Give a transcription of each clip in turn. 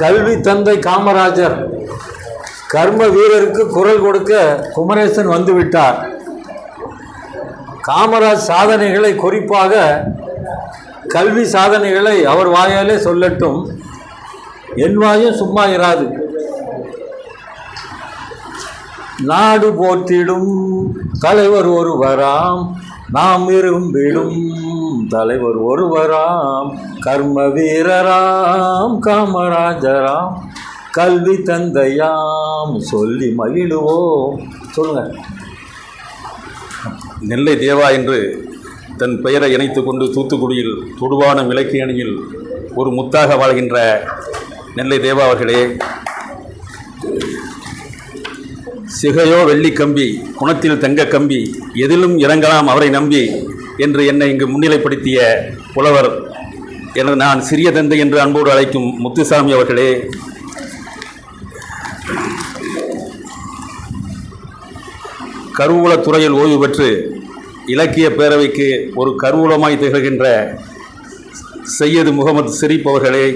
கல்வி தந்தை காமராஜர் கர்ம வீரருக்கு குரல் கொடுக்க குமரேசன் வந்துவிட்டார். காமராஜ் சாதனைகளை குறிப்பாக கல்வி சாதனைகளை அவர் வாயாலே சொல்லட்டும். என் வாயும் சும்மா இராது. நாடு போற்றிடும் தலைவர் ஒருவராம். நாம் விரும்பிடும் தலைவர் ஒருவராம் கர்ம வீரராம் காமராஜராம் கல்வி தந்தையாம் சொல்லி மகிழுவோம். சொல்லுங்க. நெல்லை தேவா என்று தன் பெயரை இணைத்து கொண்டு தூத்துக்குடியில் தொடுவான விளக்கியணியில் ஒரு முத்தாக வாழ்கின்ற நெல்லை தேவா அவர்களே சிகையோ வெள்ளி கம்பி குணத்தில் தங்க கம்பி எதிலும் இறங்கலாம் அவரை நம்பி என்று என்னை இங்கு முன்னிலைப்படுத்திய புலவர் எனது நான் சிறிய தந்தை என்று அன்போடு அழைக்கும் முத்துசாமி அவர்களே. கருவூலத்துறையில் ஓய்வு பெற்று இலக்கிய பேரவைக்கு ஒரு கருவூலமாய் திகழ்கின்ற சையது முகமது சிரிப் அவர்களே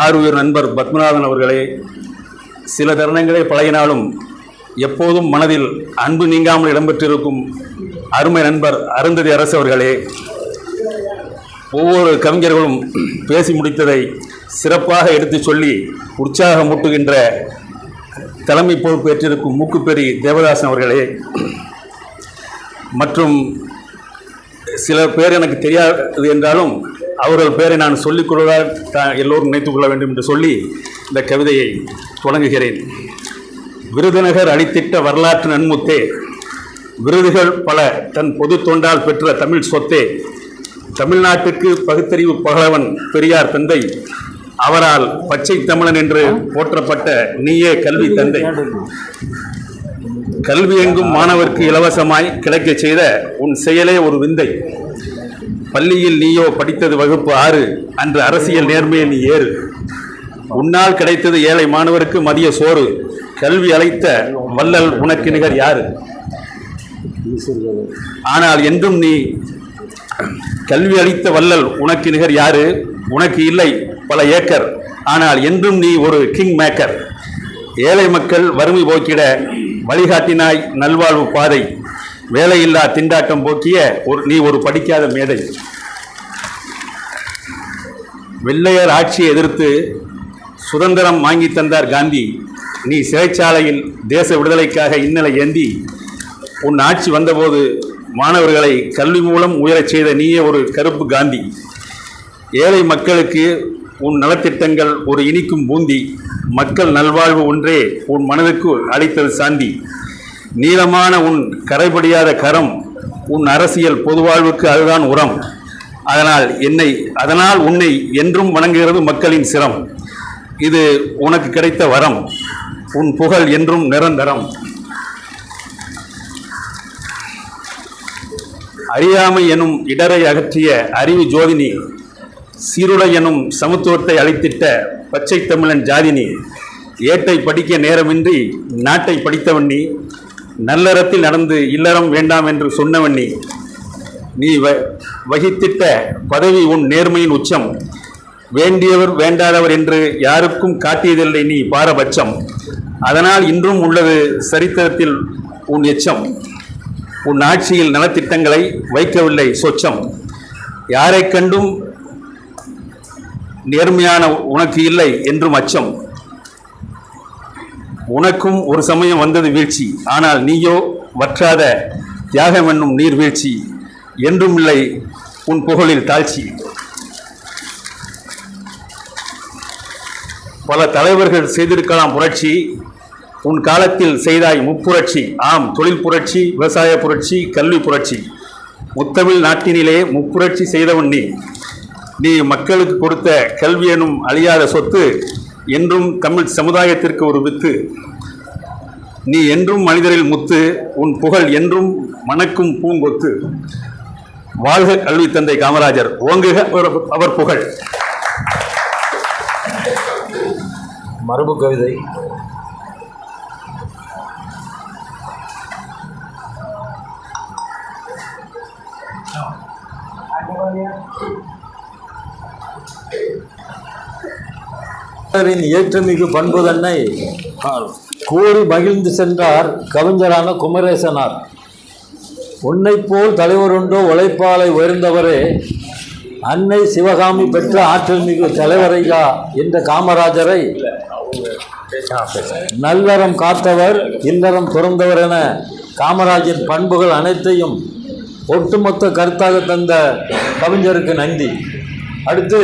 ஆறுயிர் நண்பர் பத்மநாதன் அவர்களே சில தருணங்களே பழகினாலும் எப்போதும் மனதில் அன்பு நீங்காமல் இடம்பெற்றிருக்கும் அருமை நண்பர் அருந்ததி அரசு அவர்களே ஒவ்வொரு கவிஞர்களும் பேசி முடித்ததை சிறப்பாக எடுத்துச் சொல்லி உற்சாகமூட்டுகின்ற தலைமை பொறுப்பேற்றிருக்கும் மூக்குப்பெரி தேவதாசன் அவர்களே மற்றும் சில பேர் எனக்கு தெரியாது என்றாலும் அவர்கள் பேரை நான் சொல்லிக் கொள்வதால் எல்லோரும் நினைத்துக் கொள்ள வேண்டும் என்று சொல்லி இந்த கவிதையை தொடங்குகிறேன். விருதுநகர் அளித்திட்ட வரலாற்று நன்முத்தே விருதுகள் பல தன் பொது தொண்டால் பெற்ற தமிழ் சொத்தே தமிழ்நாட்டுக்கு பகுத்தறிவு பகலவன் பெரியார் தந்தை அவரால் பச்சை தமிழன் என்று போற்றப்பட்ட நீயே கல்வி தந்தை. கல்வி எங்கும் மாணவர்க்கு இலவசமாய் கிடைக்கச் செய்த உன் செயலே ஒரு விந்தை. பள்ளியில் நீயோ படித்தது வகுப்பு ஆறு அன்று அரசியல் நேர்மையை நீ ஏறு. உன்னால் கிடைத்தது ஏழை மாணவருக்கு மதிய சோறு. கல்வி அழைத்த வள்ளல் உனக்கு நிகர் யாரு? ஆனால் என்றும் நீ கல்வி அளித்த வள்ளல் உனக்கு நிகர் யாரு? உனக்கு இல்லை பல ஏக்கர். ஆனால் என்றும் நீ ஒரு கிங் மேக்கர் ஏழை மக்கள் வறுமை போக்கிட வழிகாட்டினாய் நல்வாழ்வு பாதை. வேலையில்லா திண்டாட்டம் போக்கிய ஒரு நீ ஒரு படிக்காத மேதை. வெள்ளையர் ஆட்சியை எதிர்த்து சுதந்திரம் வாங்கி தந்தார் காந்தி. நீ சிறைச்சாலையில் தேச விடுதலைக்காக இன்னலை ஏந்தி உன் ஆட்சி வந்தபோது மாணவர்களை கல்வி மூலம் உயரச் செய்த நீயே ஒரு கருப்பு காந்தி. ஏழை மக்களுக்கு உன் நலத்திட்டங்கள் ஒரு இனிக்கும் பூந்தி. மக்கள் நல்வாழ்வு ஒன்றே உன் மனதுக்கு அளித்தது சாந்தி. நீளமான உன் கரைபடியாத கரம் உன் அரசியல் பொதுவாழ்வுக்கு அதுதான் உரம். அதனால் என்னை அதனால் உன்னை என்றும் வணங்குகிறது மக்களின் சிரம். இது உனக்கு கிடைத்த வரம். உன் புகழ் என்றும் நிரந்தரம். அறியாமை எனும் இடரை அகற்றிய அறிவு ஜோதினி சீருடை எனும் சமத்துவத்தை அளித்திட்ட பச்சை தமிழன் ஜாதினி ஏட்டை படிக்க நேரமின்றி நாட்டை படித்தவன் நீ நல்லறத்தில் நடந்து இல்லறம் வேண்டாம் என்று சொன்னவன் நீ. நீ வ வகித்திட்ட பதவி உன் நேர்மையின் உச்சம். வேண்டியவர் வேண்டாதவர் என்று யாருக்கும் காட்டியதில்லை நீ பாரபட்சம். அதனால் இன்றும் உள்ளது சரித்திரத்தில் உன் எச்சம். உன் ஆட்சியில் நலத்திட்டங்களை வைக்கவில்லை சொச்சம். யாரைக் கண்டும் நேர்மையான உனக்கு இல்லை என்றும் அச்சம். உனக்கும் ஒரு சமயம் வந்தது வீழ்ச்சி. ஆனால் நீயோ வற்றாத தியாகம் என்னும் நீர்வீழ்ச்சி. என்றும் இல்லை உன் புகழில் தாழ்ச்சி. பல தலைவர்கள் செய்திருக்கலாம் புரட்சி. உன் காலத்தில் செய்தாய் முப்புரட்சி. ஆம் தொழில் புரட்சி விவசாய புரட்சி கல்வி புரட்சி. முத்தமிழ் நாட்டினிலே முப்புரட்சி செய்தவன் நீ. நீ மக்களுக்கு கொடுத்த கல்வி எனும் அழியாத சொத்து என்றும் தமிழ் சமுதாயத்திற்கு ஒரு வித்து. நீ என்றும் மனிதரில் முத்து உன் புகழ் என்றும் மணக்கும் பூங்கொத்து. வாழ்க கல்வி தந்தை காமராஜர் ஓங்குக அவர்- அவர் புகழ். மரபு கவிதை. ஏற்றுமிகு ஏற்றமிகு பண்பு தன்னை கூறி மகிழ்ந்து சென்றார் கவிஞரான குமரேசனார். உன்னைப் போல் தலைவருண்டோ உழைப்பாலை உயர்ந்தவரே அன்னை சிவகாமி பெற்ற ஆற்றல் மிகு தலைவரையா? என்ற காமராஜரை நல்லறம் காத்தவர் இல்லறம் துறந்தவர் என காமராஜின் பண்புகள் அனைத்தையும் ஒட்டுமொத்த கருத்தாக தந்த கவிஞருக்கு நன்றி. அடுத்து